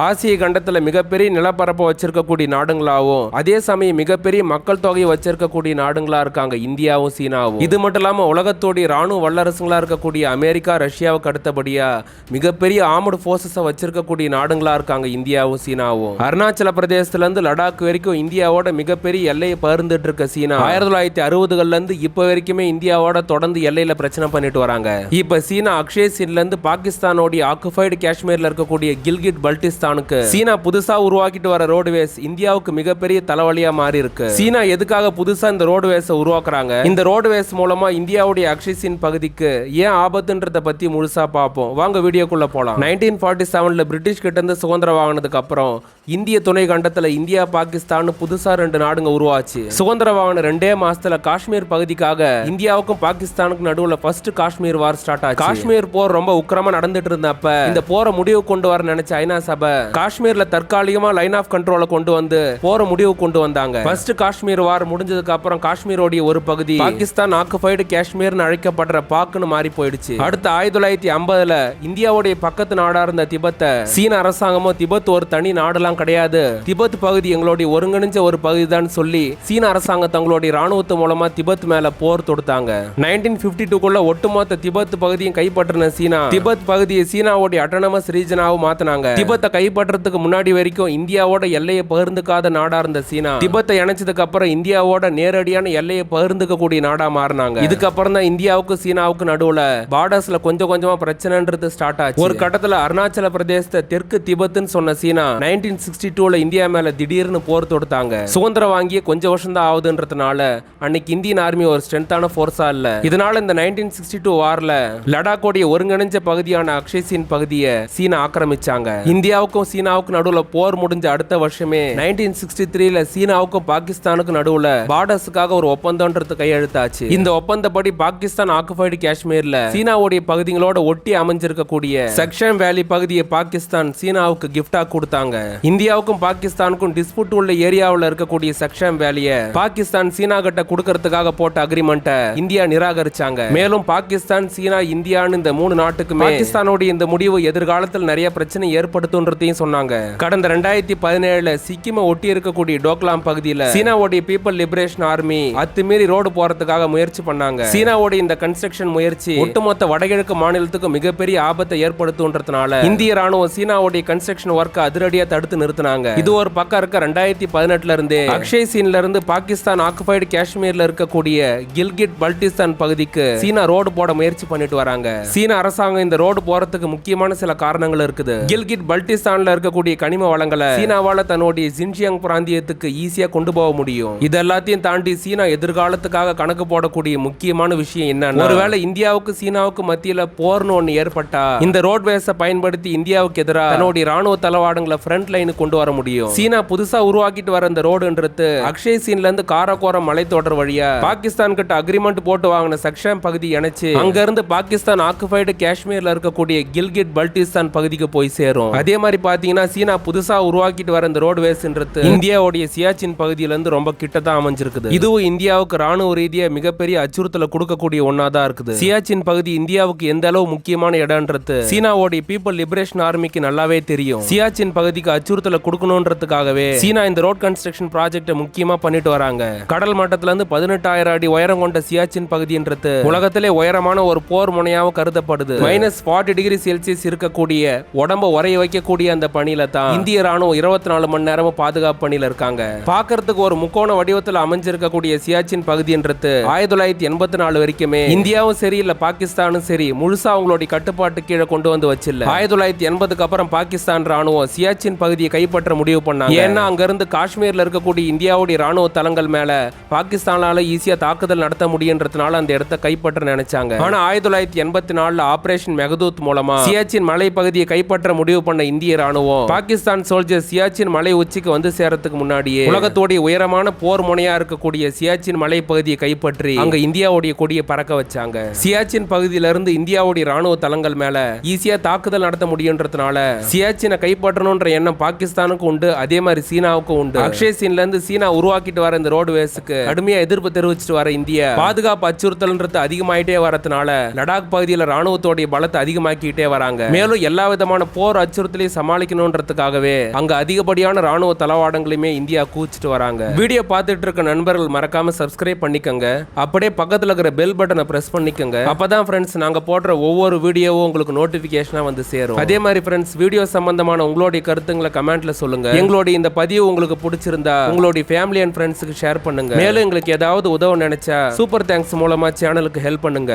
ஆசிய கண்டத்துல மிகப்பெரிய நிலப்பரப்பை வச்சிருக்கக்கூடிய நாடுங்களாவும் அதே சமயம் மிகப்பெரிய மக்கள் தொகையை வச்சிருக்கக்கூடிய நாடுங்களா இருக்காங்க. இந்தியாவும் சீனாவும். இது மட்டும் இல்லாம உலகத்தோடைய ராணுவ வல்லரசுங்களா இருக்கக்கூடிய அமெரிக்கா ரஷ்யாவுக்கு அடுத்தபடியா மிகப்பெரிய ஆர்மடு ஃபோர்ஸஸை வச்சிருக்கக்கூடிய நாடுங்களா இருக்காங்க. இந்தியாவும் சீனாவும். அருணாச்சல பிரதேசத்துல இருந்து லடாக் வரைக்கும் இந்தியாவோட மிகப்பெரிய எல்லையை பகிர்ந்துட்டு இருக்க சீனா ஆயிரத்தி தொள்ளாயிரத்தி அறுபதுகள்லேருந்து இருந்து வரைக்குமே இந்தியாவோட தொடர்ந்து எல்லையில பிரச்சனை பண்ணிட்டு வராங்க. இப்போ சீனா அக்ஷய் சீன்ல இருந்து பாகிஸ்தானோடைய ஆக்குஃபைடு காஷ்மீர்ல இருக்கக்கூடிய கில்கிட் பல்டிஸ்தானுக்கு சீனா புதுசா உருவாக்கிட்டு வர ரோடுவேஸ் இந்தியாவுக்கு மிகப்பெரிய தலைவலியா மாறி இருக்கு சீனா எதுக்காக புதுசா இந்த ரோடுவேஸ உருவாக்குறாங்க? இந்த ரோடுவேஸ் மூலமா இந்தியாவுடைய அக்ஷிசின் பகுதிக்கு ஏன் ஆபத்துன்றத பத்தி முழுசா பார்ப்போம். வாங்க வீடியோக்குள்ள போலாம். நைன்டீன் ஃபார்ட்டி செவன்ல பிரிட்டிஷ் கிட்ட இருந்து சுதந்திரம் வாங்கினதுக்கு அப்புறம் இந்திய துணை கண்டத்துல இந்தியா பாகிஸ்தான் புதுசா ரெண்டு நாடுங்க உருவாச்சு. சுதந்திர வாங்கின ரெண்டே மாசத்துல காஷ்மீர் பகுதிக்காக இந்தியாவுக்கும் பாகிஸ்தானுக்கும் நடுவுல ஃபர்ஸ்ட் காஷ்மீர் வார் ஸ்டார்ட் ஆச்சு. காஷ்மீர் போர் ரொம்ப உக்கிரமா நடந்துட்டு இருந்தப்ப இந்த போரை முடிவு கொண்டு வர நினைச்ச ஐநா சபை காஷ்மீர்ல தற்காலிகமா லைன் ஆஃப் கண்ட்ரோல கொண்டு வந்து போரை முடிவு கொண்டு வந்தாங்க. ஃபர்ஸ்ட் காஷ்மீர் வார் முடிஞ்சதுக்கு அப்புறம் காஷ்மீரோடைய ஒரு பகுதி பாகிஸ்தான் ஆக்குபைடு காஷ்மீர்னு அழைக்கப்படுற பாக்குன்னு மாறி போயிடுச்சு. அடுத்து ஆயிரத்தி தொள்ளாயிரத்தி ஐம்பதுல இந்தியாவுடைய பக்கத்து நாடா இருந்த திபெத்தை சீன அரசாங்கமும் திபெத் ஒரு தனி நாடெல்லாம் கிடையாது. திபெத் பகுதி எங்களுடைய ஒருங்கிணைஞ்ச ஒரு பகுதி தான் சொல்லி சீன அரசாங்கம் தங்களுடைய ராணுவத்து மூலமா திபெத் மேல போர் தொடுத்தாங்க. நைன்டீன் பிப்டி டூக்குள்ள ஒட்டுமொத்த திபெத் பகுதியும் கைப்பற்றின சீனா. திபெத் பகுதியை சீனாவுடைய அட்டானமஸ் ரீஜனாவும் மாத்தினாங்க. திபத்தை கைப்பற்றதுக்கு முன்னாடி வரைக்கும் இந்தியாவோட எல்லையை பகிர்ந்துக்காத நாடா இருந்த சீனா. திபத்தை இணைச்சதுக்கு அப்புறம் இந்தியாவோட நேரடியான எல்லையை பகிர்ந்துக்க கூடிய நாடா மாறினாங்க. இதுக்கப்புறம் தான் இந்தியாவுக்கு சீனாவுக்கு நடுவுல பார்டர்ஸ்ல கொஞ்சம் கொஞ்சமா பிரச்சனைன்றது ஸ்டார்ட் ஆச்சு. ஒரு கட்டத்துல அருணாச்சல பிரதேசத்தை தெற்கு திபத்துன்னு சொன்ன சீனா நைன்டீன் சிக்ஸ்டி டூவில் இந்தியா மேல திடீர்னு போர் தொடுத்தாங்க. சுதந்திரம் வாங்கிய கொஞ்சம் வருஷம் தான் ஆகுதுன்றதுனால அன்னைக்கு இந்தியன் ஆர்மி ஒரு ஸ்ட்ரென்த்தான ஃபோர்ஸா இல்ல. இதனால இந்த நைன்டீன் சிக்ஸ்டி டூ வாரில் லடாக்கோடைய ஒருங்கிணைஞ்ச பகுதியான அக்ஷய் பகுதியை சீனா ஆக்கிரமிச்சாங்க. இந்தியாவுக்கும் சீனாவுக்கும் நடுவுல போர் முடிஞ்ச அடுத்த வருஷமே நைன்டீன் சிக்ஸ்டி த்ரீல சீனாவுக்கும் பாகிஸ்தானுக்கும் நடுவுல பார்டர்ஸுக்காக ஒரு ஒப்பந்தம்ன்றது கையெழுத்தாச்சு. இந்த ஒப்பந்தப்படி பாகிஸ்தான் ஆக்குபைடு காஷ்மீர்ல சீனாவுடைய பகுதிகளோட ஒட்டி அமைஞ்சிருக்கக்கூடிய செக்ஷன் வேலி பகுதியை பாகிஸ்தான் சீனாவுக்கு கிஃப்டா கொடுத்தாங்க. இந்தியாவுக்கும் பாகிஸ்தானுக்கும் டிஸ்பியூட் உள்ள ஏரியாவுல இருக்கக்கூடிய செக்ஷன் வேலியை பாகிஸ்தான் சீனா கிட்ட கொடுக்கறதுக்காக போட்ட அக்ரிமெண்ட்டை இந்தியா நிராகரிச்சாங்க. மேலும் பாகிஸ்தான் சீனா இந்தியான்னு இந்த மூணு நாட்டுக்குமே பாகிஸ்தானோட இந்த முடிவு எதிர்காலத்தில் நிறைய பிரச்சனை ஏற்படுத்துன்றதையும் சொன்னாங்க. கடந்த ரெண்டாயிரத்தி பதினேழுல சிக்கிமை ஒட்டி இருக்கக்கூடிய டோக்லாம் பகுதியில சீனாவுடைய பீப்புள் லிபரேஷன் ஆர்மி அத்துமீறி ரோடு போறதுக்காக முயற்சி பண்ணாங்க. சீனாவோட இந்த கன்ஸ்ட்ரக்ஷன் முயற்சி ஒட்டுமொத்த வடகிழக்கு மாநிலத்துக்கு மிகப்பெரிய ஆபத்தை ஏற்படுத்துன்றதுனால இந்திய ராணுவம் சீனாவுடைய கன்ஸ்ட்ரக்ஷன் ஒர்க்கை அதிரடியா தடுத்து நிறுத்தினாங்க. இது ஒரு பக்கம் இருக்க ரெண்டாயிரத்தி பதினெட்டுல இருந்தே அக்ஷய் சீன்ல இருந்து பாகிஸ்தான் ஆக்குபைடு காஷ்மீர்ல இருக்கக்கூடிய கில்கிட் பல்டிஸ்தான் பகுதிக்கு சீனா ரோடு போட முயற்சி பண்ணிட்டு வராங்க. சீன அரசாங்கம் இந்த ரோடு போறதுக்கு முக்கியமான சில காரணங்கள் இருக்குது. கில்கிட் பல்டிஸ்தான்ல இருக்கக்கூடிய கனிம வளங்களை சீனாவால தன்னுடைய ஜின்ஜியாங் பிராந்தியத்துக்கு ஈஸியா கொண்டு போக முடியும். இது எல்லாத்தையும் தாண்டி சீனா எதிர்காலத்துக்காக கணக்கு போடக்கூடிய முக்கியமான விஷயம் என்னன்னா ஒருவேளை இந்தியாவுக்கு சீனாவுக்கு மத்தியில போர்னு ஒண்ணு ஏற்பட்டா இந்த ரோட்வேஸை பயன்படுத்தி இந்தியாவுக்கு எதிராக தன்னுடைய ராணுவ தளவாடங்களை ஃப்ரண்ட் இருந்து கொண்டு வர முடியும். சீனா புதுசா உருவாக்கிட்டு வர இந்த ரோடுன்றது அக்ஷய் சீன்ல இருந்து காரக்கோரம் மலைத்தொடர் வழியா பாகிஸ்தான் கிட்ட அக்ரிமெண்ட் போட்டு வாங்கின சக்ஷம் பகுதி இணைச்சு அங்க இருந்து பாகிஸ்தான் ஆக்குபைடு காஷ்மீர்ல இருக்கக்கூடிய கில்கிட் பல்டிஸ்தான் பகுதிக்கு போய் சேரும். அதே மாதிரி பாத்தீங்கன்னா சீனா புதுசா உருவாக்கிட்டு வர இந்த ரோடுவேஸ்ன்றது இந்தியாவுடைய சியாச்சின் பகுதியில இருந்து ரொம்ப கிட்ட தான் அமைஞ்சிருக்குது. இதுவும் இந்தியாவுக்கு ராணுவ ரீதியா மிகப்பெரிய அச்சுறுத்தலை கொடுக்கக்கூடிய ஒன்னா தான் இருக்குது. சியாச்சின் பகுதி இந்தியாவுக்கு எந்த அளவு முக்கியமான இடம்ன்றது சீனாவுடைய பீப்புள் லிபரேஷன் ஆர்மிக்கு நல்லாவே தெரியும். சியாச்சின் பகுதிக்கு அச்சுறுத்தல் கொடுக்கணுன்றதுக்காகவே சீனா இந்த ரோட் கன்ஸ்ட்ரக்ஷன் ப்ராஜெக்ட் முக்கியமா பண்ணிட்டு வராங்க. கடல் மட்டத்துல இருந்து பதினெட்டாயிரம் அடி உயரம் கொண்ட சியாச்சின் பகுதின்றது உலகத்திலே உயரமான ஒரு போர் முனையாக கருதப்படுது. மைனஸ் ஃபார்ட்டி டிகிரி செல்சியஸ் இருக்கக்கூடிய உடம்ப உரைய வைக்கக்கூடிய அந்த பணியில தான் இந்திய ராணுவம் இருபத்தி நாலு மணி நேரமும் பாதுகாப்பு பணியில இருக்காங்க. பாக்குறதுக்கு ஒரு முக்கோண வடிவத்தில் அமைஞ்சிருக்கக்கூடிய சியாச்சின் பகுதின்றது ஆயிரத்தி தொள்ளாயிரத்தி எண்பத்தி நாலு வரைக்குமே இந்தியாவும் சரி இல்ல பாகிஸ்தானும் சரி முழுசா அவங்களுடைய கட்டுப்பாட்டு கீழே கொண்டு வந்து வச்சில்ல. ஆயிரத்தி தொள்ளாயிரத்தி எண்பதுக்கு அப்புறம் பாகிஸ்தான் ராணுவம் சியாச்சின் பகுதியை கைப்பற்ற முடிவு பண்ணாங்க. ஏன்னா அங்க இருந்து காஷ்மீர்ல இருக்கக்கூடிய இந்தியாவுடைய ராணுவ தளங்கள் மேல பாகிஸ்தானால ஈஸியா தாக்குதல் நடத்த முடியுன்றதுனால அந்த இடத்தை கைப்பற்ற நினைச்சாங்க. ஆனா ஆயிரத்தி தொள்ளாயிரத்தி எண்பத்தி நாலுல ஆபரேஷன் மெகதூத் மூலமா சியாச்சின் மலை பகுதியை கைப்பற்ற முடிவு பண்ண இந்திய ராணுவம் பாகிஸ்தான் சோல்ஜர் சியாச்சின் மலை உச்சிக்கு வந்து சேரத்துக்கு முன்னாடியே உலகத்தோடைய உயரமான போர் முனையா இருக்கக்கூடிய சியாச்சின் மலை பகுதியை கைப்பற்றி அங்க இந்தியாவுடைய கொடியை பறக்க வச்சாங்க. சியாச்சின் பகுதியில இருந்து இந்தியாவுடைய ராணுவ தளங்கள் மேல ஈஸியா தாக்குதல் நடத்த முடியுன்றதுனால சியாச்சினை கைப்பற்றணும்ன்ற எண்ணம் பாகிஸ்தான் பாகிஸ்தானுக்கும் உண்டு அதே மாதிரி சீனாவுக்கும் உண்டு. அக்ஷய் சீன்ல இருந்து சீனா உருவாக்கிட்டு வர இந்த ரோடு வேஸுக்கு கடுமையா எதிர்ப்பு தெரிவிச்சிட்டு வர இந்திய பாதுகாப்பு அச்சுறுத்தல்ன்றது அதிகமாயிட்டே வரதுனால லடாக் பகுதியில் ராணுவத்தோடைய பலத்தை அதிகமாக்கிட்டே வராங்க. மேலும் எல்லா விதமான போர் அச்சுறுத்தலையும் சமாளிக்கணும்ன்றதுக்காகவே அங்க அதிகப்படியான ராணுவ தளவாடங்களையுமே இந்தியா கூச்சிட்டு வராங்க. வீடியோ பார்த்துட்டு இருக்க நண்பர்கள் மறக்காம சப்ஸ்கிரைப் பண்ணிக்கோங்க. அப்படியே பக்கத்துல இருக்கிற பெல் பட்டனை பிரஸ் பண்ணிக்கோங்க. அப்பதான் ஃப்ரெண்ட்ஸ் நாங்க போடுற ஒவ்வொரு வீடியோவும் உங்களுக்கு நோட்டிபிகேஷனா வந்து சேரும். அதே மாதிரி ஃப்ரெண்ட்ஸ் வீடியோ சம்பந்தமான உங்களுடைய கருத்துங்களை கமெண்ட்ல சொல்லுங்க. எங்களுடைய இந்த பதிவு உங்களுக்கு பிடிச்சிருந்தா உங்களுடைய ஃபேமிலி அண்ட் ஃப்ரெண்ட்ஸுக்கு ஷேர் பண்ணுங்க. மேலும் எங்களுக்கு ஏதாவது உதவ நினைச்சா சூப்பர் தேங்க்ஸ் மூலமா சேனலுக்கு ஹெல்ப் பண்ணுங்க.